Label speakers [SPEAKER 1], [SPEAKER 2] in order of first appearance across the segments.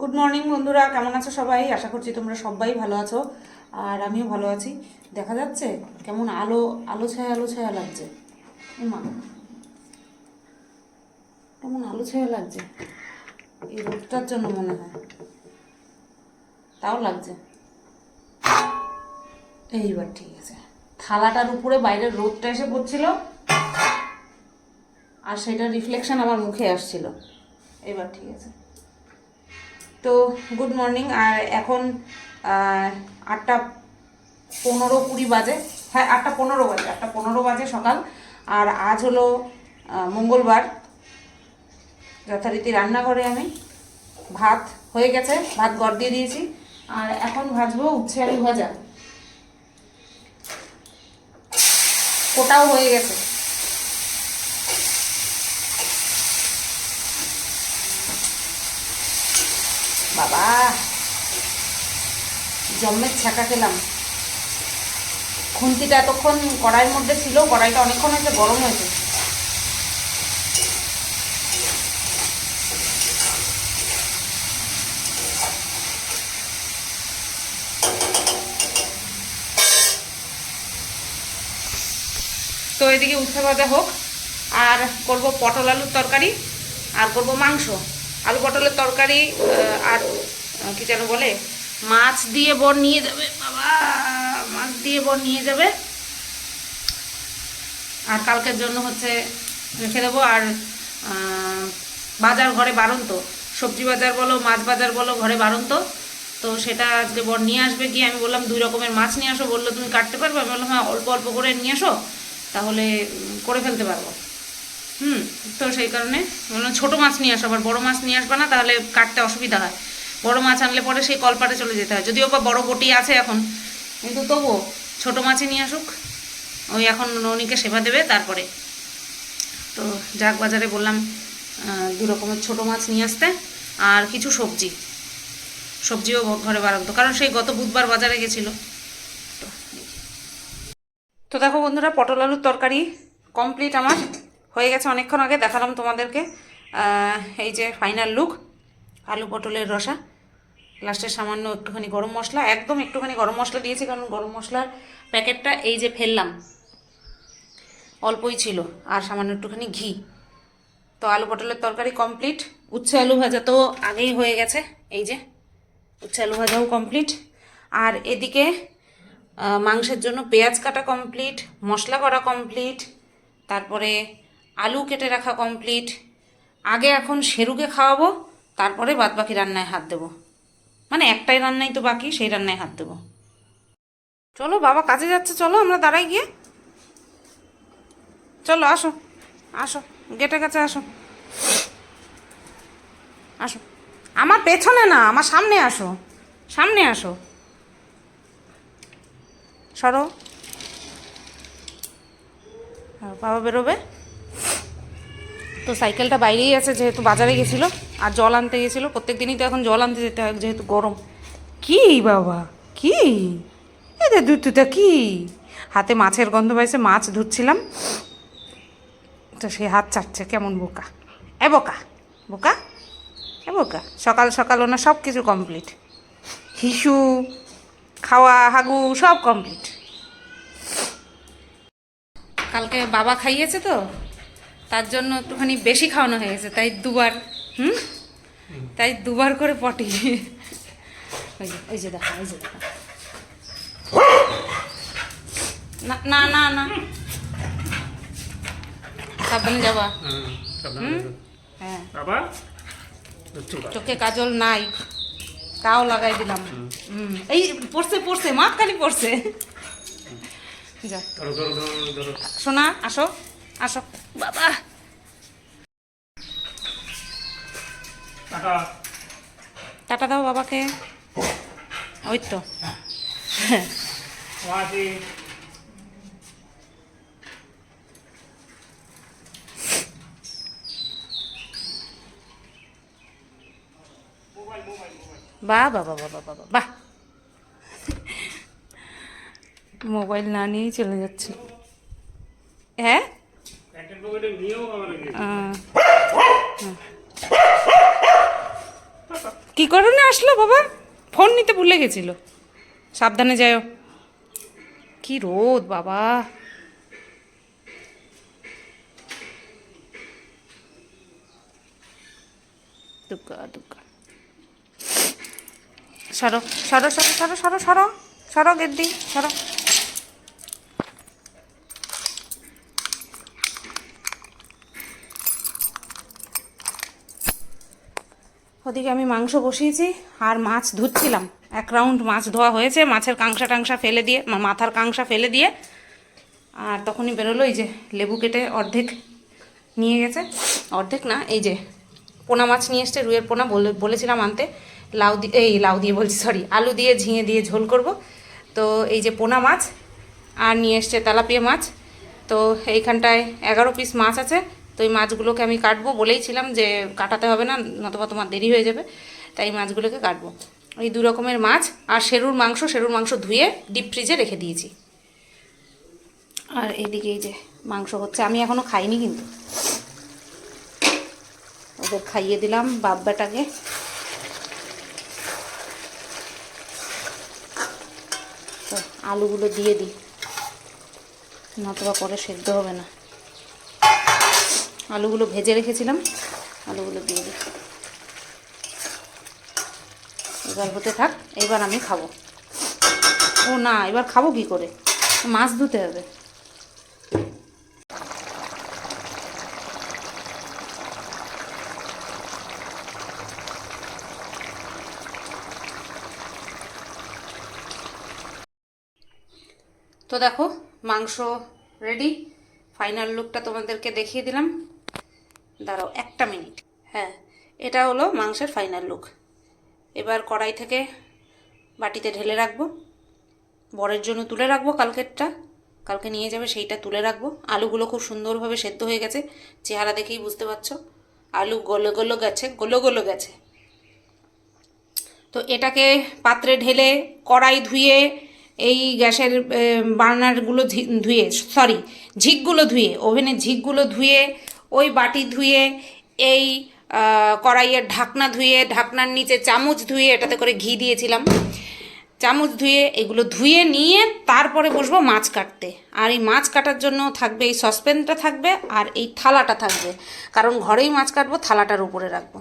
[SPEAKER 1] Good morning বন্ধুরা। কেমন আছো সবাই? আশা করছি তোমরা সবাই ভালো আছো। আর আমিও ভালো আছি। দেখা যাচ্ছে কেমন আলো আলো ছায়া আলো ছায়া লাগছে। কেমন আলো ছায়া লাগছে। এই রোদটার জন্য মনে হয়। তাও লাগছে। এইবার ঠিক আছে। থালাটার উপরে বাইরের রোদটা এসে পড়ছিল। আর সেটা রিফ্লেকশন আমার মুখে আসছিল। এবার ঠিক আছে। তো গুড মর্নিং, আর এখন আটটা পনেরো কুড়ি বাজে। হ্যাঁ আটটা পনেরো বাজে, আটটা পনেরো বাজে সকাল। আর আজ হলো মঙ্গলবার। যথারীতি রান্নাঘরে আমি। ভাত হয়ে গেছে, ভাত গড় দিয়ে দিয়েছি। আর এখন ভাজবো উচ্ছে আলু ভাজা। ওটাও হয়ে গেছে। বাবা। জম্মের ছাকা খেলাম। খুন্তিটা এতক্ষণ কড়াইয়ের মধ্যে ছিল, কড়াইটা অনেকক্ষণ হয়েছে, গরম হয়েছে। তো এদিকে উচ্ছে ভাজা হোক, আর করব পটল আলুর তরকারি, আর করব মাংস। আলু পটলের তরকারি আর কি যেন বলে, মাছ দিয়ে বর নিয়ে যাবে, বাবা, মাছ দিয়ে বর নিয়ে যাবে। আর কালকের জন্য হচ্ছে রেখে দেবো, আর বাজার ঘরে বারন্ত সবজি বাজার বলো, মাছ বাজার বলো, ঘরে বারন্ত তো তো সেটা আজকে বর নিয়ে আসবে গিয়ে, আমি বললাম দুই রকমের মাছ নিয়ে আসো, বলল তুমি কাটতে পারবে? আমি বললাম হ্যাঁ অল্প অল্প করে নিয়ে আসো, তাহলে করে ফেলতে পারব। হুম, তো সেই কারণে ছোটো মাছ নিয়ে আসো আবার, বড়ো মাছ নিয়ে আসবে না, তাহলে কাটতে অসুবিধা হয়। বড়ো মাছ আনলে পরে সেই কলপাটে চলে যেতে হয়। যদিও বা বড়ো বটি আছে এখন, কিন্তু তবুও ছোটো মাছই নিয়ে আসুক। ওই এখন ননিকে সেবা দেবে তারপরে। তো যাক, বাজারে বললাম দু রকমের ছোটো মাছ নিয়ে আসতে আর কিছু সবজি। সবজিও ঘরে বাড়াতো কারণ সেই গত বুধবার বাজারে গেছিল। তো দেখো বন্ধুরা, পটল আলুর তরকারি কমপ্লিট আমার। হয়ে গেছে অনেকক্ষণ আগে, দেখালাম তোমাদেরকে। এই যে ফাইনাল লুক আলু পটলের রসা। লাস্টে সামান্য একটুখানি গরম মশলা, একদম একটুখানি গরম মশলা দিয়েছি, কারণ গরম মশলার প্যাকেটটা এই যে ফেললাম। অল্পই ছিল, আর সামান্য একটুখানি ঘি। তো আলু পটলের তরকারি কমপ্লিট উচ্ছে আলু ভাজা তো আগেই হয়ে গেছে, এই যে। উচ্ছে আলু ভাজাও কমপ্লিট আর এদিকে মাংসের জন্য পেঁয়াজ কাটা কমপ্লিট মশলা করা কমপ্লিট তারপরে আলু কেটে রাখা কমপ্লিট আগে এখন সেরুকে খাওয়াবো, তারপরে বাদবাকি রান্নায় হাত দেবো। মানে একটাই রান্নাই তো বাকি, সেই রান্নায় হাত দেবো। চলো, বাবা কাজে যাচ্ছে, চলো, আমরা দাঁড়াই গিয়ে। চলো, আসো আসো, গেটের কাছে আসো। আসো। আমার পেছনে না, আমার সামনে আসো সামনে আসো। সরো। বাবা বেরোবে? তো সাইকেলটা বাইরেই আছে যেহেতু বাজারে গেছিল আর জল আনতে গেছিল। প্রত্যেক দিনই তো এখন জল আনতে যেতে হয় যেহেতু গরম। কি বাবা? কি? এদের দুধটা কি? হাতে মাছের গন্ধ পাইছে মাছ ধুচ্ছিলাম। তো সে হাত চাটছে কেমন বোকা? এ বোকা বোকা এ বোকা। সকাল সকাল ওনার সব কিছু কমপ্লিট হিসু খাওয়া হাগু সব কমপ্লিট কালকে বাবা খাইয়েছে তো? তার জন্য একটুখানি বেশি খাওয়ানো হয়ে গেছে তাই দুবার হুম? তাই দুবার করে পটি। ওই যে ওই যে দেখো ওই যে দেখো। না না না না। সাবধানে যাবা। হ্যাঁ। চোখে কাজল নাই তাও লাগাই দিলাম। হুম। এই পড়ছে পড়ছে মা খালি পড়ছে। যা। সোনা আসো আসো। বাবা।
[SPEAKER 2] টাটা।
[SPEAKER 1] টাটা দাও বাবাকে। ওই তো। বাহ বাবা বাবা বাবা বাহ মোবাইল না নিয়েই চলে যাচ্ছে হ্যাঁ
[SPEAKER 2] প্যাকেট পকেটে নিয়েও আমার
[SPEAKER 1] আহ, হুম। কি কারণে আসলো বাবা? ফোন নিতে ভুলে গেছিল। সাবধানে যাও কি রোদ বাবা। দুগ্গা দুগ্গা। সরো সরো সরো সরো সরো সরো সরো গেদ্দি সরো। ওদিকে আমি মাংস বসিয়েছি আর মাছ ধুচ্ছিলাম। এক রাউন্ড মাছ ধোয়া হয়েছে, মাছের কাংসা টাংসা ফেলে দিয়ে মাথার কাংসা ফেলে দিয়ে, আর তখনই বেরোলো এই যে লেবু কেটে অর্ধেক নিয়ে গেছে। অর্ধেক না, এই যে পোনা মাছ নিয়ে এসছে, রুইয়ের পোনা বলে বলেছিলাম আনতে। লাউ দিয়ে এই লাউ দিয়ে বলছি সরি আলু দিয়ে, ঝিঙে দিয়ে ঝোল করব। তো এই যে পোনা মাছ, আর নিয়ে এসছে তেলাপিয়া মাছ। তো এইখানটায় এগারো পিস মাছ আছে। তো এই মাছগুলোকে আমি কাটবো। বলেইছিলাম যে কাটাতে হবে না, নতবা তোমার দেরি হয়ে যাবে, তাই মাছগুলোকে কাটবো। এই দু রকমের মাছ আর সেরুর মাংস সেরুর মাংস ধুয়ে ডিপ ফ্রিজে রেখে দিয়েছি। আর এদিকে এই যে মাংস হচ্ছে, আমি এখনও খাইনি কিন্তু। ওদের খাইয়ে দিলাম বাপ বেটাকে তো আলুগুলো দিয়ে দিই, নতবা পরে সেদ্ধ হবে না। আলুগুলো ভেজে রেখেছিলাম, আলুগুলো দিয়ে দিই। এবার হতে থাক, এবার আমি খাব। ও না, এবার খাব কি করে? মাছ ধুতে হবে। তো দেখো, মাংস রেডি ফাইনাল লুকটা তোমাদেরকে দেখিয়ে দিলাম। দাঁড়াও, একটা মিনিট। হ্যাঁ এটা হলো মাংসের ফাইনাল লুক এবার কড়াই থেকে বাটিতে ঢেলে রাখব। বরের জন্য তুলে রাখব কালকেরটা। কালকে নিয়ে যাবে, সেইটা তুলে রাখব। আলুগুলো খুব সুন্দরভাবে সেদ্ধ হয়ে গেছে। চেহারা দেখেই বুঝতে পারছ। আলু গলো গলো গেছে, গলো গলো গেছে। তো এটাকে পাত্রে ঢেলে কড়াই ধুয়ে, এই গ্যাসের বার্নারগুলো ধুয়ে, সরি, ঝিকগুলো ধুয়ে, ওভেনের ঝিকগুলো ধুয়ে ওই বাটি ধুয়ে, এই কড়াইয়ের ঢাকনা ধুয়ে, ঢাকনার নিচে চামচ ধুয়ে এটাতে করে ঘি দিয়েছিলাম। চামচ ধুয়ে এগুলো ধুয়ে নিয়ে তারপরে বসবো মাছ কাটতে। আর এই মাছ কাটার জন্য থাকবে, এই সসপ্যানটা থাকবে আর এই থালাটা থাকবে। কারণ ঘরেই মাছ কাটবো, থালাটার উপরে রাখব।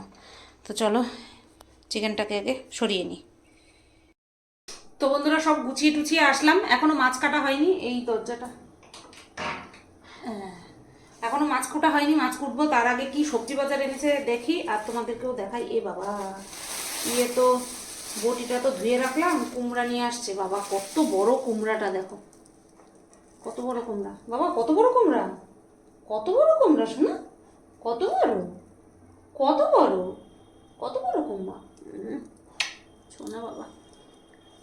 [SPEAKER 1] তো চলো, চিকেনটাকে আগে সরিয়ে নিই। তো বন্ধুরা সব গুছিয়ে টুছিয়ে আসলাম। এখনও মাছ কাটা হয়নি। এই দরজাটা। এখনও মাছ কোটা হয়নি, মাছ কুটবো। তার আগে কি সবজি বাজার এনেছে দেখি, আর তোমাদেরকেও দেখাই। এ বাবা ইয়ে তো, বটিটা তো ধুয়ে রাখলাম, কুমড়া নিয়ে আসছে। বাবা, কত বড় কুমড়াটা, দেখো। কত বড় কুমড়া। বাবা, কত বড় কুমড়া? কত বড় কুমড়া, শোনা। কত বড়? কত বড়? কত বড় কুমড়া? শোনা বাবা।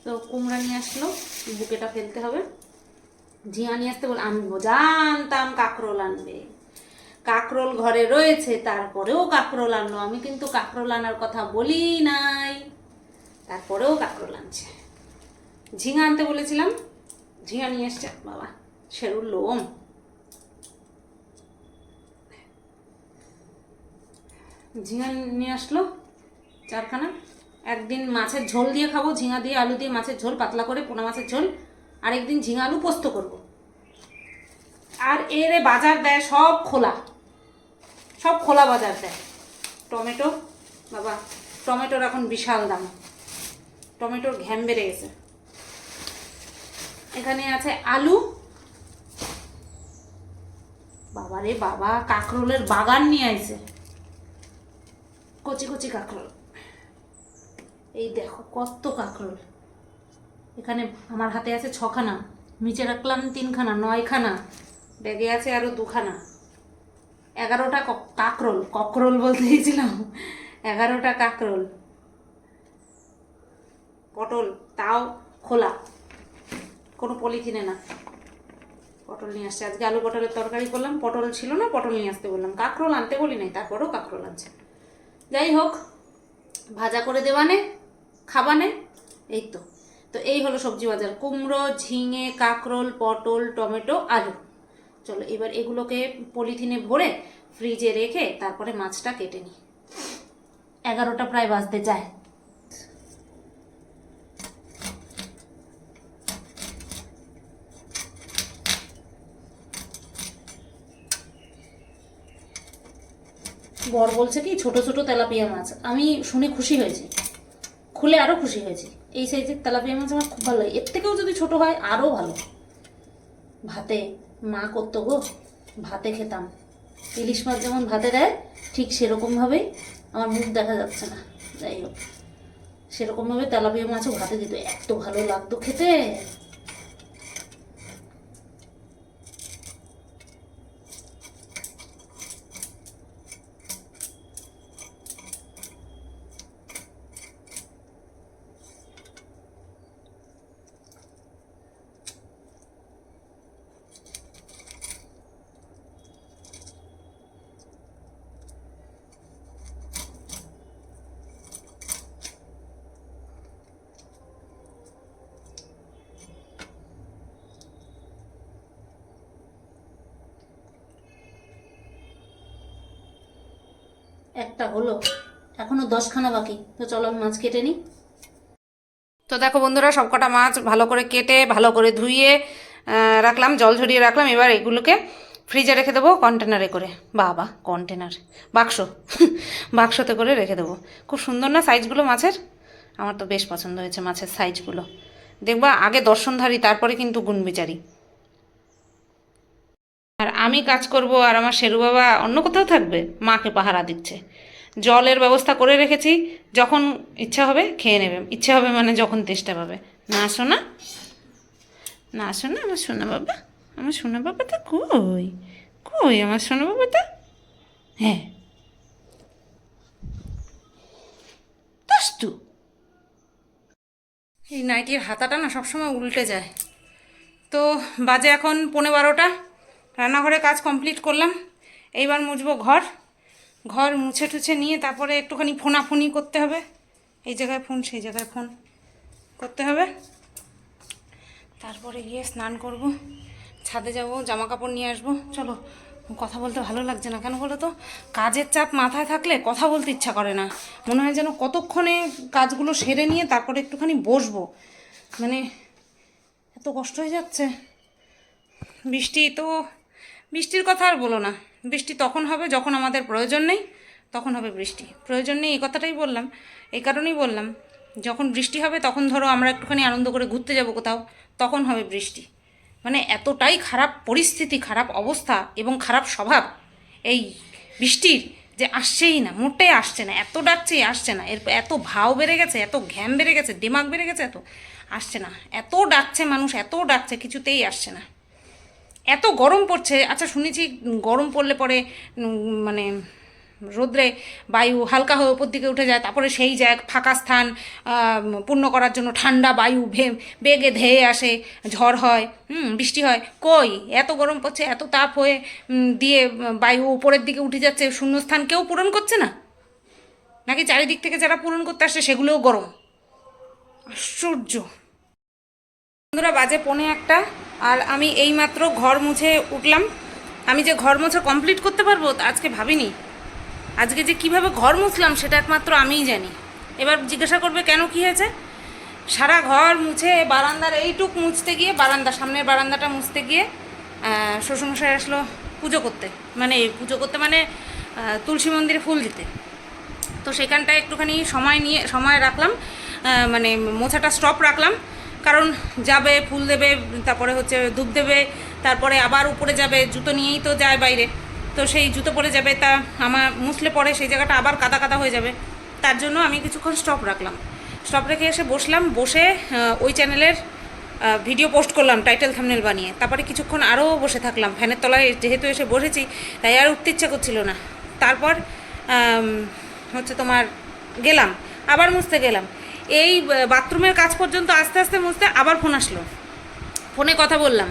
[SPEAKER 1] তো কুমড়া নিয়ে আসলো, বুকেটা ফেলতে হবে। ঝিঙা নিয়ে আসতে বলে, আমি জানতাম কাকরোল আনবে। কাকরোল ঘরে রয়েছে, তারপরেও কাকরোল আনলো। আমি কিন্তু কাকরোল আনার কথা বলি নাই। তারপরেও কাকরোল আনছে। ঝিঙা আনতে বলেছিলাম ঝিঙা নিয়ে এসছে, বাবা, সেরুর লোম। ঝিঙা নিয়ে আসলো চারখানা। একদিন মাছের ঝোল দিয়ে খাব ঝিঙা দিয়ে আলু দিয়ে মাছের ঝোল, পাতলা করে পোনা মাছের ঝোল। আরেকদিন ঝিঙা আলু পোস্ত করব। আর এর বাজার দেয়, সব খোলা। সব খোলা বাজার দেয়। টমেটো, বাবা, টমেটোর এখন বিশাল দাম। টমেটোর ঘ্যাম বেড়ে গেছে। এখানে আছে আলু। বাবারে বাবা, কাঁকরোলের বাগান নিয়ে আইছে। কচি কচি কাঁকরোল। এই দেখো কত কাঁকরোল। এখানে আমার হাতে আছে ছখানা, নিচে রাখলাম তিনখানা, নয়খানা। ব্যাগে আছে আরও দুখানা। এগারোটা কাকরোল। ককরোল বলতে দিয়েছিলাম এগারোটা কাকরোল। পটল, তাও খোলা। কোনো পলিথিনে না। পটল নিয়ে আসছে। আজকে আলু পটলের তরকারি করলাম। পটল ছিল না, পটল নিয়ে আসতে বললাম। কাকরোল আনতে বলি নাই তারপরেও কাকরোল আনছে। যাই হোক, ভাজা করে দেওয়ানে খাবানে এই তো। তো এই হলো সবজি বাজার। কুমড়ো, ঝিঙে, কাকরোল, পটল, টমেটো, আলু। চলো, এবার এগুলোকে পলিথিনে ভরে ফ্রিজে রেখে তারপরে মাছটা কেটে নিই। এগারোটা প্রায় বাজতে যায়। বর বলছে কি, ছোট ছোট তেলাপিয়া মাছ। আমি শুনে খুশি হয়েছি। খুলে আরও খুশি হয়েছি। এই সাইজের তেলাপিয়া মাছ আমার খুব ভালো লাগে। এর থেকেও যদি ছোট হয় আরও ভালো। ভাতে মা করতো গো, ভাতে খেতাম। ইলিশ মাছ যেমন ভাতে দেয়, ঠিক সেরকমভাবেই আমার মুখ দেখা যাচ্ছে না। যাই হোক সেরকমভাবে তেলাপিয়া মাছও ভাতে দিত, এত ভালো লাগতো খেতে একটা হলো এখনও দশখানা বাকি। তো চলো, মাছ কেটে নিই। তো দেখো বন্ধুরা, সবকটা মাছ ভালো করে কেটে, ভালো করে ধুইয়ে রাখলাম, জল ঝরিয়ে রাখলাম। এবার এগুলোকে ফ্রিজে রেখে দেবো কন্টেনারে করে। বাবা কন্টেনার বাক্স। বাক্সতে করে রেখে দেবো। খুব সুন্দর না সাইজগুলো মাছের? আমার তো বেশ পছন্দ হয়েছে মাছের সাইজগুলো দেখবা, আগে দর্শনধারী, তারপরে কিন্তু গুণবিচারী। আর আমি কাজ করব, আর আমার শেরু বাবা অন্য কোথাও থাকবে, মাকে পাহারা দিচ্ছে। জলের ব্যবস্থা করে রেখেছি, যখন ইচ্ছা হবে খেয়ে নেবে। ইচ্ছা হবে মানে যখন তেষ্টা পাবে। না আসো না না আসো না আমার সোনা বাবা? আমার সোনা বাবাটা কই? কই আমার সোনা বাবাটা হ্যাঁ। দুষ্টু এই নাইটির হাতাটা না সবসময় উল্টে যায়। তো বাজে এখন পৌনে বারোটা। রান্নাঘরে কাজ কমপ্লিট করলাম। এইবার মুছবো ঘর। ঘর মুছে টুছে নিয়ে তারপরে একটুখানি ফোনাফোনি করতে হবে। এই জায়গায় ফোন, সেই জায়গায় ফোন করতে হবে। তারপরে গিয়ে স্নান করব, ছাদে যাব জামা কাপড় নিয়ে আসব। চলো, কথা বলতে ভালো লাগছে না কেন বলো তো? কাজের চাপ মাথায় থাকলে কথা বলতে ইচ্ছা করে না। মনে হয় যেন কতক্ষণে কাজগুলো সেরে নিয়ে তারপরে একটুখানি বসবো। মানে এত কষ্ট হয়ে যাচ্ছে। বৃষ্টি তো, বৃষ্টির কথা আর বলো না। বৃষ্টি তখন হবে যখন আমাদের প্রয়োজন নেই, তখন হবে বৃষ্টি। প্রয়োজন নেই, এই কথাটাই বললাম। এই কারণেই বললাম, যখন বৃষ্টি হবে তখন ধরো আমরা একটুখানি আনন্দ করে ঘুরতে যাব কোথাও, তখন হবে বৃষ্টি। মানে এতটাই খারাপ পরিস্থিতি, খারাপ অবস্থা এবং খারাপ স্বভাব, এই বৃষ্টির যে আসছেই না মোটেই আসছে না, এত ডাকছে আসছে না, এর এত ভাও বেড়ে গেছে, এত ঘ্যাম বেড়ে গেছে, দিমাগ বেড়ে গেছে, এত আসছে না। এত ডাকছে মানুষ, এত ডাকছে, কিছুতেই আসছে না। এত গরম পড়ছে। আচ্ছা শুনেছি গরম পড়লে পরে মানে রোদ্রে বায়ু হালকা হয়ে ওপর দিকে উঠে যায়, তারপরে সেই যায় ফাঁকা স্থান পূর্ণ করার জন্য ঠান্ডা বায়ু বেগে ধেয়ে আসে, ঝড় হয়, হুম, বৃষ্টি হয়, কই? এত গরম পড়ছে, এত তাপ হয়ে দিয়ে বায়ু উপরের দিকে উঠে যাচ্ছে, শূন্যস্থান কেউ পূরণ করছে না? নাকি চারিদিক থেকে যারা পূরণ করতে আসছে সেগুলোও গরম? আশ্চর্য। বন্ধুরা, বাজে পনে একটা। আর আমি এইমাত্র ঘর মুছে উঠলাম। আমি যে ঘর মোছা কমপ্লিট করতে পারব আজকে ভাবিনি। আজকে যে কীভাবে ঘর মুছলাম সেটা একমাত্র আমিই জানি। এবার জিজ্ঞাসা করবে, কেন কি হয়েছে? সারা ঘর মুছে বারান্দার এইটুক মুছতে গিয়ে, বারান্দা, সামনের বারান্দাটা মুছতে গিয়ে শ্বশুরমশাই আসলো পুজো করতে। মানে পুজো করতে মানে তুলসী মন্দিরে ফুল দিতে। তো সেখানটায় একটুখানি সময় নিয়ে, সময় রাখলাম। মানে মোছাটা স্টপ রাখলাম। কারণ যাবে, ফুল দেবে, তারপরে হচ্ছে ধূপ দেবে, তারপরে আবার উপরে যাবে, জুতো নিয়েই তো যায় বাইরে। তো সেই জুতো পরে যাবে, তা আমার মুছলে পরে সেই জায়গাটা আবার কাদা কাদা হয়ে যাবে। তার জন্য আমি কিছুক্ষণ স্টপ রাখলাম। স্টপ রেখে এসে বসলাম, বসে ওই চ্যানেলের ভিডিও পোস্ট করলাম টাইটেল থামনেল বানিয়ে। তারপরে কিছুক্ষণ আরও বসে থাকলাম। ফ্যানের তলায় যেহেতু এসে বসেছি, তাই আর উঠতে ইচ্ছা করছিল না। তারপর হচ্ছে তোমার গেলাম, আবার মুছতে গেলাম। এই বাথরুমের কাজ পর্যন্ত আস্তে আস্তে মুছতে আবার ফোন আসলো। ফোনে কথা বললাম।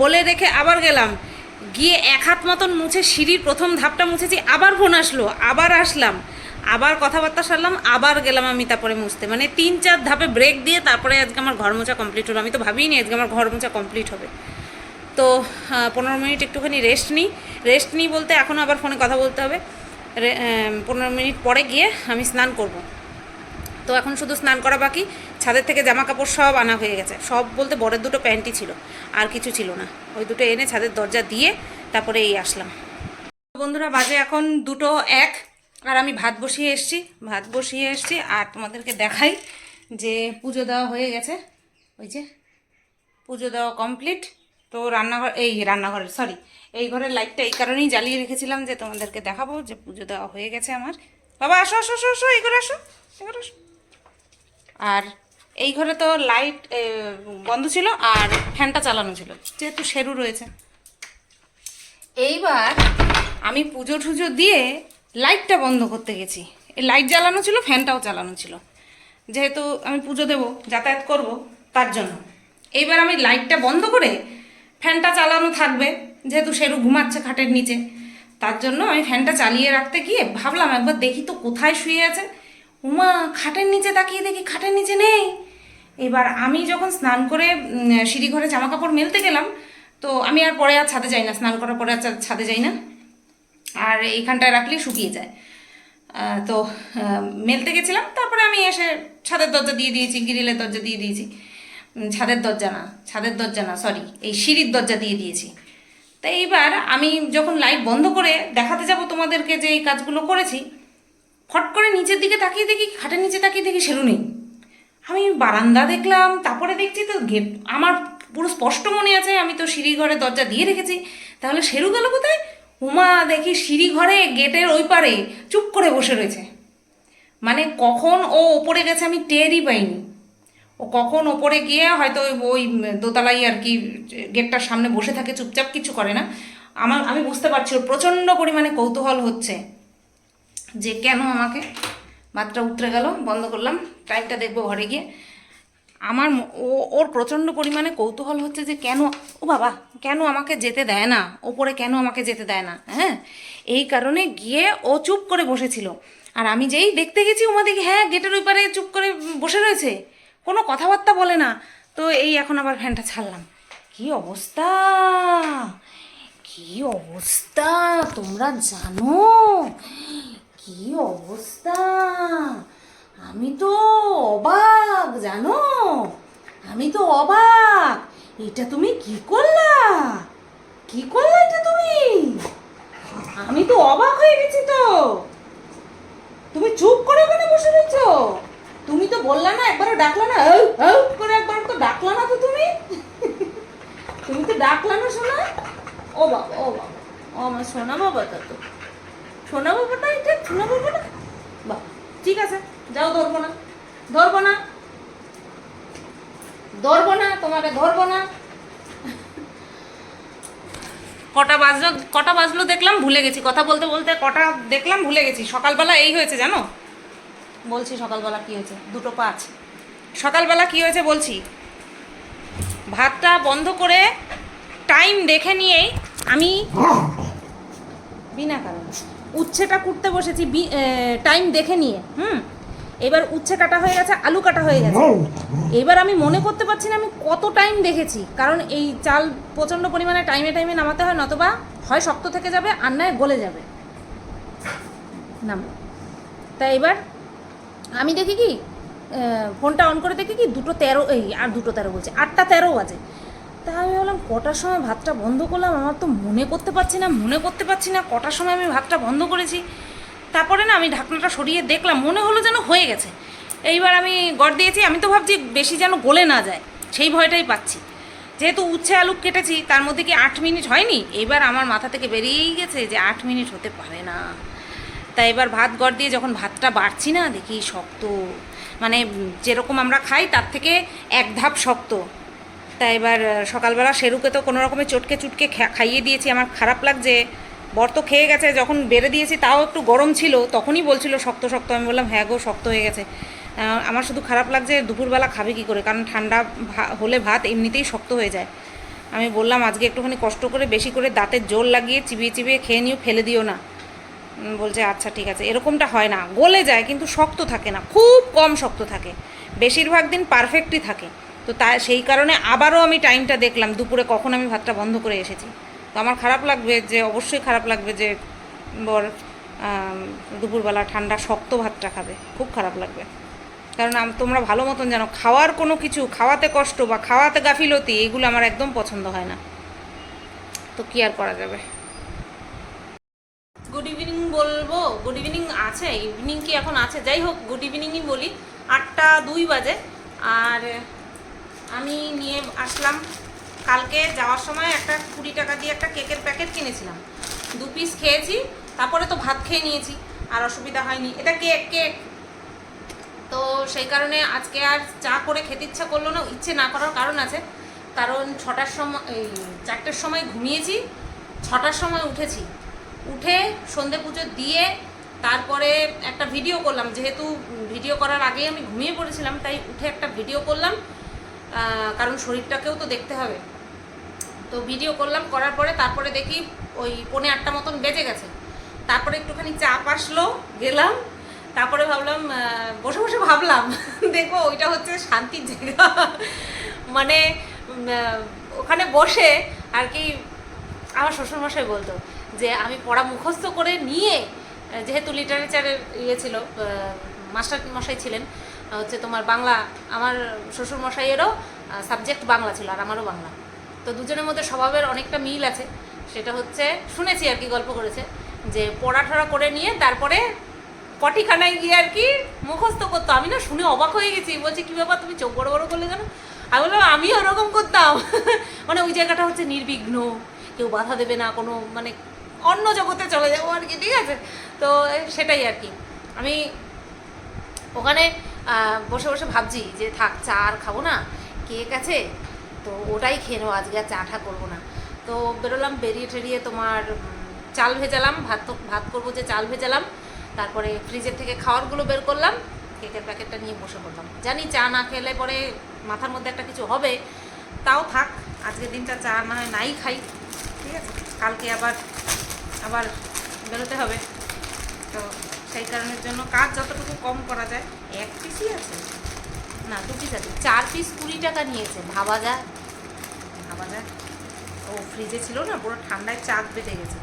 [SPEAKER 1] বলে রেখে আবার গেলাম। গিয়ে এক হাত মতন মুছে সিঁড়ির প্রথম ধাপটা মুছেছি, আবার ফোন আসলো, আবার আসলাম। আবার কথাবার্তা সারলাম, আবার গেলাম আমি তারপরে মুছতে। মানে তিন চার ধাপে ব্রেক দিয়ে তারপরে আজকে আমার ঘর মোছা কমপ্লিট হলো। আমি তো ভাবিনি আজকে আমার ঘর মোছা কমপ্লিট হবে। তো পনেরো মিনিট একটুখানি রেস্ট নিই। রেস্ট নিই বলতে এখনও আবার ফোনে কথা বলতে হবে। পনেরো মিনিট পরে গিয়ে আমি স্নান করব। তো এখন শুধু স্নান করা বাকি, ছাদের থেকে জামা কাপড় সব আনা হয়ে গেছে। সব বলতে বড়ের দুটো প্যান্টই ছিল, আর কিছু ছিল না। ওই দুটো এনে ছাদের দরজা দিয়ে তারপরে এই আসলাম। বন্ধুরা, বাজে এখন দুটো এক, আর আমি ভাত বসিয়ে এসছি। ভাত বসিয়ে এসছি, আর তোমাদেরকে দেখাই যে পুজো দেওয়া হয়ে গেছে। ওই যে, পুজো দেওয়া কমপ্লিট। তো রান্নাঘর, এই রান্নাঘরের সরি এই ঘরের লাইটটা এই কারণেই জ্বালিয়ে রেখেছিলাম যে তোমাদেরকে দেখাবো যে পুজো দেওয়া হয়ে গেছে আমার। বাবা, আসো আসো আসো আসো এই ঘরে আসো এই ঘরে আসো। আর এই ঘরে তো লাইট বন্ধ ছিল আর ফ্যানটা চালানো ছিল। যেহেতু সেরু রয়েছে। এইবার আমি পুজো টুজো দিয়ে লাইটটা বন্ধ করতে গেছি। লাইট জ্বালানো ছিল ফ্যানটাও চালানো ছিল। যেহেতু আমি পুজো দেব, যাতায়াত করব, তার জন্য। এইবার আমি লাইটটা বন্ধ করে ফ্যানটা চালানো থাকবে, যেহেতু সেরু ঘুমাচ্ছে খাটের নিচে। তার জন্য আমি ফ্যানটা চালিয়ে রাখতে গিয়ে ভাবলাম একবার দেখি তো কোথায় শুয়ে আছে। উমা, খাটের নিচে তাকিয়ে দেখি খাটের নিচে নেই। এবার আমি যখন স্নান করে সিঁড়ি ঘরে জামা কাপড় মেলতে গেলাম, তো আমি আর পরে আর ছাদে যাই না, স্নান করার পরে আর ছাদে যাই না। আর এইখানটায় রাখলেই শুকিয়ে যায়। তো মেলতে গেছিলাম, তারপরে আমি এসে ছাদের দরজা দিয়ে দিয়েছি, গ্রিলের দরজা দিয়ে দিয়েছি। ছাদের দরজা না, ছাদের দরজা না সরি এই সিঁড়ির দরজা দিয়ে দিয়েছি। তো এইবার আমি যখন লাইট বন্ধ করে দেখাতে যাব তোমাদেরকে যে এই কাজগুলো করেছি ফট করে নিচের দিকে তাকিয়ে দেখি, খাটের নিচে তাকিয়ে দেখি সেরু নেই। আমি বারান্দা দেখলাম, তারপরে দেখছি তো গেট, আমার পুরো স্পষ্ট মনে আছে, আমি তো সিঁড়ি ঘরে দরজা দিয়ে রেখেছি। তাহলে সেরু গেল কোথায়? উমা, দেখি সিঁড়ি ঘরে গেটের ওই পারে চুপ করে বসে রয়েছে। মানে কখন ও ওপরে গেছে আমি টেরই পাইনি। ও কখন ওপরে গিয়ে হয়তো ওই ওই দোতলাই আর কি গেটটার সামনে বসে থাকে, চুপচাপ কিছু করে না। আমার, আমি বুঝতে পারছি, ওর প্রচণ্ড পরিমাণে কৌতূহল হচ্ছে। যে কেন আমাকে ভাতটা উতরে গেল, বন্ধ করলাম টাইমটা দেখব ঘরে গিয়ে। আমার ও, ওর প্রচণ্ড পরিমাণে কৌতূহল হচ্ছে যে কেন, ও বাবা, কেন আমাকে যেতে দেয় না? ওপরে কেন আমাকে যেতে দেয় না? হ্যাঁ? এই কারণে গিয়ে ও চুপ করে বসেছিল। আর আমি যেই দেখতে গেছি ওমা দেখি হ্যাঁ গেটের ওই পারে চুপ করে বসে রয়েছে। কোনো কথাবার্তা বলে না। তো এই এখন আবার ফ্যানটা ছাড়লাম। কি অবস্থা? কি অবস্থা? তোমরা জানো? কি অবস্থা? আমি তো অবাক, জানো? আমি তো অবাক। এটা তুমি কি করলা? কি করলা এটা তুমি? আমি তো অবাক হয়ে গেছি তো। তুমি চুপ করে ওখানে বসে রয়েছো? তুমি তো বললা না, একবারও ডাকলা না। করে একবার তো ডাকলা না তো তুমি? তুমি তো ডাকলা না শোনা ও বাবা ও বাবা। ও আমার সোনা বাবাটা তো। সোনা বাবাটা এটা? সোনা বাবাটা বাহ ঠিক আছে যাও ধরবো না। ধরবো না। ধরবো না তোমাকে ধরবো না। কটা বাজলো কটা বাজলো দেখলাম ভুলে গেছি। কথা বলতে বলতে কটা দেখলাম ভুলে গেছি। সকালবেলা এই হয়েছে জানো? বলছি সকালবেলা কি হয়েছে? দুটো পাঁচ। সকালবেলা কি হয়েছে বলছি? ভাতটা বন্ধ করে টাইম দেখে নিয়েই আমি বিনা কারণে উচ্ছেটা কুটতে বসেছি টাইম দেখে নিয়ে হুম? এবার উচ্ছে কাটা হয়ে গেছে আলু কাটা হয়ে গেছে। এবার আমি মনে করতে পারছি না আমি কত টাইম দেখেছি কারণ এই চাল প্রচণ্ড পরিমাণে টাইমে টাইমে নামাতে হয় নতবা হয় শক্ত থেকে যাবে আর নয় গলে যাবে। নাম তা এবার আমি দেখি কি ফোনটা অন করে দেখি কি দুটো তেরো এই আর দুটো তেরো বলছে আটটা তেরো বাজে। তা আমি ভাবলাম, কটার সময় ভাতটা বন্ধ করলাম? আমার তো মনে করতে পারছি না, মনে করতে পারছি না, কটার সময় আমি ভাতটা বন্ধ করেছি। তারপরে না আমি ঢাকনাটা সরিয়ে দেখলাম, মনে হলো যেন হয়ে গেছে। এইবার আমি গড় দিয়েছি, আমি তো ভাবছি বেশি যেন গলে না যায়, সেই ভয়টাই পাচ্ছি। যেহেতু উচ্ছে আলু কেটেছি, তার মধ্যে কি আট মিনিট হয়নি? এবার আমার মাথা থেকে বেরিয়েই গেছে যে আট মিনিট হতে পারে না। তা এবার ভাত গড় দিয়ে যখন ভাতটা বাড়ছি না, দেখি শক্ত। মানে যেরকম আমরা খাই, তার থেকে এক ধাপ শক্ত। তা এবার সকালবেলা সেরুকে তো কোনো রকমে চটকে চুটকে খাইয়ে দিয়েছি। আমার খারাপ লাগছে। বর তো খেয়ে গেছে, যখন বেড়ে দিয়েছি তাও একটু গরম ছিল, তখনই বলছিল শক্ত শক্ত। আমি বললাম হ্যাঁ গো, শক্ত হয়ে গেছে। আমার শুধু খারাপ লাগছে দুপুরবেলা খাবে কি করে? কারণ ঠান্ডা হলে ভাত এমনিতেই শক্ত হয়ে যায়। আমি বললাম, আজকে একটুখানি কষ্ট করে বেশি করে দাঁতের জোর লাগিয়ে চিবিয়ে চিবিয়ে খেয়ে নিও, ফেলে দিও না। বলছে আচ্ছা ঠিক আছে। এরকমটা হয় না। গলে যায়, কিন্তু শক্ত থাকে না। খুব কম শক্ত থাকে। বেশিরভাগ দিন পারফেক্টই থাকে। তো তা, সেই কারণে আবারও আমি টাইমটা দেখলাম, দুপুরে কখন আমি ভাতটা বন্ধ করে এসেছি। তো আমার খারাপ লাগবে যে, অবশ্যই খারাপ লাগবে যে, বর দুপুরবেলা ঠান্ডা, শক্ত ভাতটা খাবে। খুব খারাপ লাগবে। কারণ তোমরা ভালো মতন জানো, খাওয়ার কোনো কিছু, খাওয়াতে কষ্ট বা খাওয়াতে গাফিলতি, এগুলো আমার একদম পছন্দ হয় না। তো কি আর করা যাবে? গুড ইভিনিং বলব। গুড ইভিনিং আছে ইভিনিং কি এখন আছে? যাই হোক গুড ইভিনিংই বলি। আটটা দুই বাজে, আর আমি নিয়ে আসলাম। কালকে যাওয়ার সময় একটা কুড়ি টাকা দিয়ে একটা কেকের প্যাকেট কিনেছিলাম। দু পিস খেয়েছি, তারপরে তো ভাত খেয়ে নিয়েছি, আর অসুবিধা হয়নি। এটা কেক কেক। তো সেই কারণে আজকে আর চা করে খেতে ইচ্ছা করল না, ইচ্ছে না করার কারণ আছে। কারণ ছটার সময়, এই চারটের সময় ঘুমিয়েছি, ছটার সময় উঠেছি। উঠে সন্ধে পুজো দিয়ে তারপরে একটা ভিডিও করলাম। যেহেতু ভিডিও করার আগেই আমি ঘুমিয়ে পড়েছিলাম, তাই উঠে একটা ভিডিও করলাম। কারণ শরীরটাকেও তো দেখতে হবে। তো ভিডিও করলাম, করার পরে তারপরে দেখি ওই পনে আটটা মতন বেজে গেছে। তারপরে একটুখানি চাপ আসলো, গেলাম। তারপরে ভাবলাম বসে বসে ভাবলাম, দেখব ওইটা হচ্ছে শান্তির জায়গা। মানে ওখানে বসে আর কি আমার শ্বশুরমশাই বলতো যে, আমি পড়া মুখস্থ করে নিয়ে যেহেতু লিটারেচারের ইয়ে ছিল মাস্টার মশাই ছিলেন হচ্ছে তোমার বাংলা, আমার শ্বশুরমশাইয়েরও সাবজেক্ট বাংলা ছিল আর আমারও বাংলা। তো দুজনের মধ্যে স্বভাবের অনেকটা মিল আছে। সেটা হচ্ছে, শুনেছি আর কি গল্প করেছে, যে পড়া ঠড়া করে নিয়ে তারপরে কটিখানায় গিয়ে আর কি মুখস্থ করতো। আমি না শুনে অবাক হয়ে গেছি, বলছি, কী ব্যাপার, তুমি চোখ বড় বড় করলে কেন? আমি বললাম আমিও ওরকম করতাম। মানে ওই জায়গাটা হচ্ছে নির্বিঘ্ন, কেউ বাধা দেবে না, কোনো মানে অন্য জগতে চলে যাব আর কি, ঠিক আছে? তো সেটাই আর কি। আমি ওখানে বসে বসে ভাবছি যে থাক, চা আর খাব না, কেক আছে, তো ওটাই খেয়ে নেব, আজকে আর চা করব না। তো বেরোলাম, বেরিয়ে টেরিয়ে তোমার চাল ভেজালাম, ভাত ভাত করব যে চাল ভেজালাম, তারপরে ফ্রিজের থেকে খাওয়ারগুলো বের করলাম, কেকের প্যাকেটটা নিয়ে বসে পড়লাম। জানি চা না খেলে পরে মাথার মধ্যে একটা কিছু হবে, তাও থাক, আজকের দিনটা চা না হয় নাই খাই, ঠিক আছে? কালকে আবার আবার বেরোতে হবে, তো সেই কারণের জন্য কাজ যতটুকু কম করা যায় এক পিসই আছে। না দু পিস আছে। চার পিস কুড়ি টাকা নিয়েছে ভাবা যায়। ভাবা যায়। ও ফ্রিজে ছিল না পুরো ঠান্ডায় চাক বেঁধে গেছে।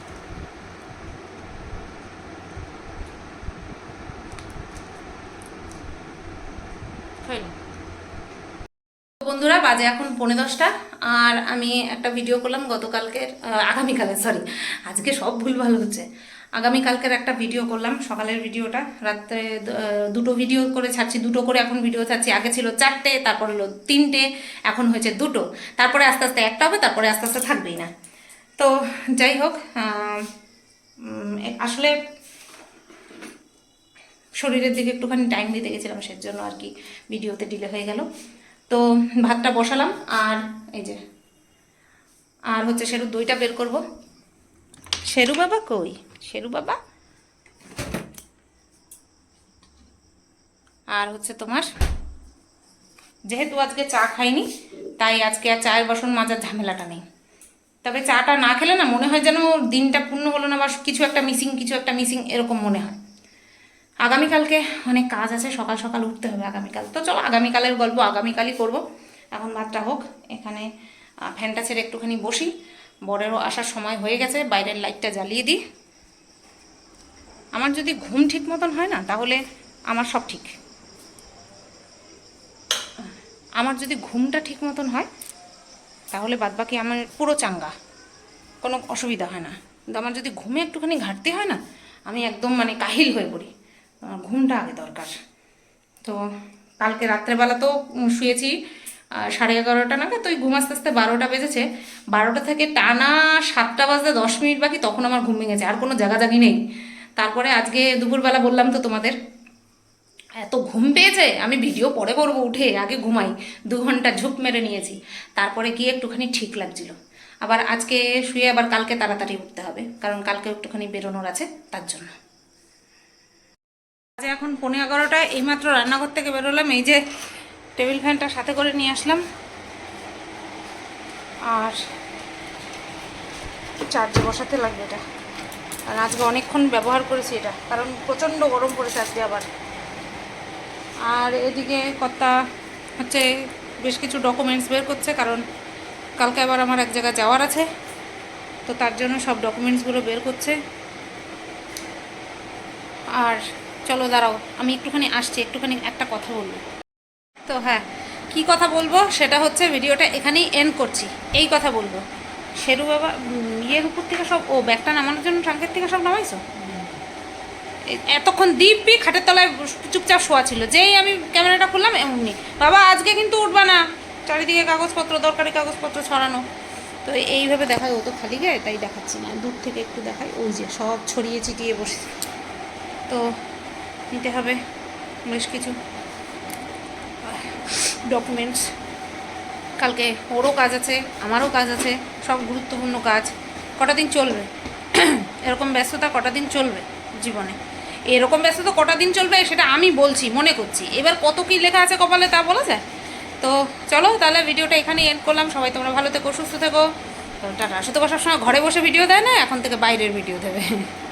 [SPEAKER 1] বন্ধুরা বাজে এখন পৌনে দশটা আর আমি একটা ভিডিও করলাম গতকালকের আহ, আগামীকালের সরি আজকে সব ভুল ভালো হচ্ছে। আগামীকালকের একটা ভিডিও করলাম, সকালের ভিডিওটা রাত্রে দুটো ভিডিও করে ছাড়ছি, দুটো করে এখন ভিডিও ছাড়ছি। আগে ছিল চারটে, তারপর হলো তিনটে, এখন হয়েছে দুটো। তারপরে আস্তে আস্তে একটা হবে, তারপরে আস্তে আস্তে থাকবেই না। তো যাই হোক আসলে শরীরের দিকে একটুখানি টাইম দিতে গেছিলাম সের জন্য আর কি ভিডিওতে ডিলে হয়ে গেল। তো ভাতটা বসালাম, আর এই যে, আর হচ্ছে সেরু দইটা বের করব। সেরু বাবা কই? শেরু বাবা। আর হচ্ছে তোমার, যেহেতু আজকে চা খাইনি, তাই আজকে আর চায়ের বাসন মাজার ঝামেলাটা নেই। তবে চাটা না খেলে না মনে হয় যেন দিনটা পূর্ণ হলো না বা কিছু একটা মিসিং কিছু একটা মিসিং এরকম মনে হয়। আগামীকালকে অনেক কাজ আছে, সকাল সকাল উঠতে হবে আগামীকাল। তো চলো, আগামীকালের গল্প আগামীকালই করব। এখন ভাতটা হোক, এখানে ফ্যানটা ছেড়ে একটুখানি বসি। বরেরও আসার সময় হয়ে গেছে, বাইরের লাইটটা জ্বালিয়ে দিই। আমার যদি ঘুম ঠিক মতন হয় না, তাহলে আমার সব ঠিক। আমার যদি ঘুমটা ঠিক মতন হয়, তাহলে বাদবাকি আমার পুরো চাঙ্গা। কোনো অসুবিধা হয় না। কিন্তু আমার যদি ঘুমে একটুখানি ঘাটতি হয় না, আমি একদম মানে কাহিল হয়ে পড়ি। আমার ঘুমটা আগে দরকার। তো কালকে রাত্রেবেলা তো শুয়েছি সাড়ে এগারোটা নাগাদ তো ওই ঘুম আস্তে আস্তে বারোটা বেজেছে। বারোটা থেকে টানা সাতটা বাজতে দশ মিনিট বাকি, তখন আমার ঘুম ভেঙেছে। আর কোনো জায়গা জাগি নেই। তারপরে আজকে দুপুরবেলা বললাম তো তোমাদের, এত ঘুম পেয়েছে, আমি ভিডিও পরে করব, উঠে আগে ঘুমাই, দু ঘণ্টা ঝুপ মেরে নিয়েছি, তারপরে গিয়ে একটুখানি ঠিক লাগছিল। আবার আজকে শুয়ে আবার কালকে তাড়াতাড়ি উঠতে হবে, কারণ কালকে একটুখানি বেরোনোর আছে, তার জন্য। আজ এখন পৌনে এগারোটায় এইমাত্র রান্নাঘর থেকে বেরোলাম, এই যে টেবিল ফ্যানটা সাথে করে নিয়ে আসলাম। আর চার্জে বসাতে লাগবে এটা। আর আজকে অনেকক্ষণ ব্যবহার করেছি এটা, কারণ প্রচণ্ড গরম পড়েছে আজকে আবার। আর এদিকে কর্তা হচ্ছে বেশ কিছু ডকুমেন্টস বের করছে, কারণ কালকে আবার আমার এক জায়গায় যাওয়ার আছে। তো তার জন্য সব ডকুমেন্টসগুলো বের করছে। আর চলো দাঁড়াও, আমি একটুখানি আসছি, একটুখানি একটা কথা বলব। তো হ্যাঁ কি কথা বলব? সেটা হচ্ছে ভিডিওটা এখানেই এন্ড করছি। এই কথা বলব। শেরু বাবা ইয়ের উপর থেকে সব, ও ব্যাগটা নামানোর জন্য ট্রাঙ্কের থেকে সব নামাইছো? এতক্ষণ দিব্যি খাটের তলায় চুপচাপ শোয়া ছিল। যেই আমি ক্যামেরাটা খুললাম, এমনি। বাবা, আজকে কিন্তু উঠবা না। চারিদিকে কাগজপত্র, দরকারি কাগজপত্র ছড়ানো। তো এইভাবে দেখায় ও তো খালি গায়ে, তাই দেখাচ্ছি না। দূর থেকে একটু দেখাই। ওই যে, সব ছড়িয়ে ছিটিয়ে বসে তো নিতে হবে বেশ কিছু ডকুমেন্টস কালকে ওরও কাজ আছে, আমারও কাজ আছে, সব গুরুত্বপূর্ণ কাজ। কটা দিন চলবে? এরকম ব্যস্ততা কটা দিন চলবে জীবনে? এরকম ব্যস্ততা কটা দিন চলবে সেটা আমি বলছি, মনে করছি। এবার কত কী লেখা আছে কপালে তা বলা যায়? তো চলো তাহলে ভিডিওটা এখানেই এন্ড করলাম। সবাই তোমরা ভালো থেকো, সুস্থ থেকো। তো টাটা। শুধু সবসময় ঘরে বসে ভিডিও দেয় না, এখন থেকে বাইরের ভিডিও দেবে।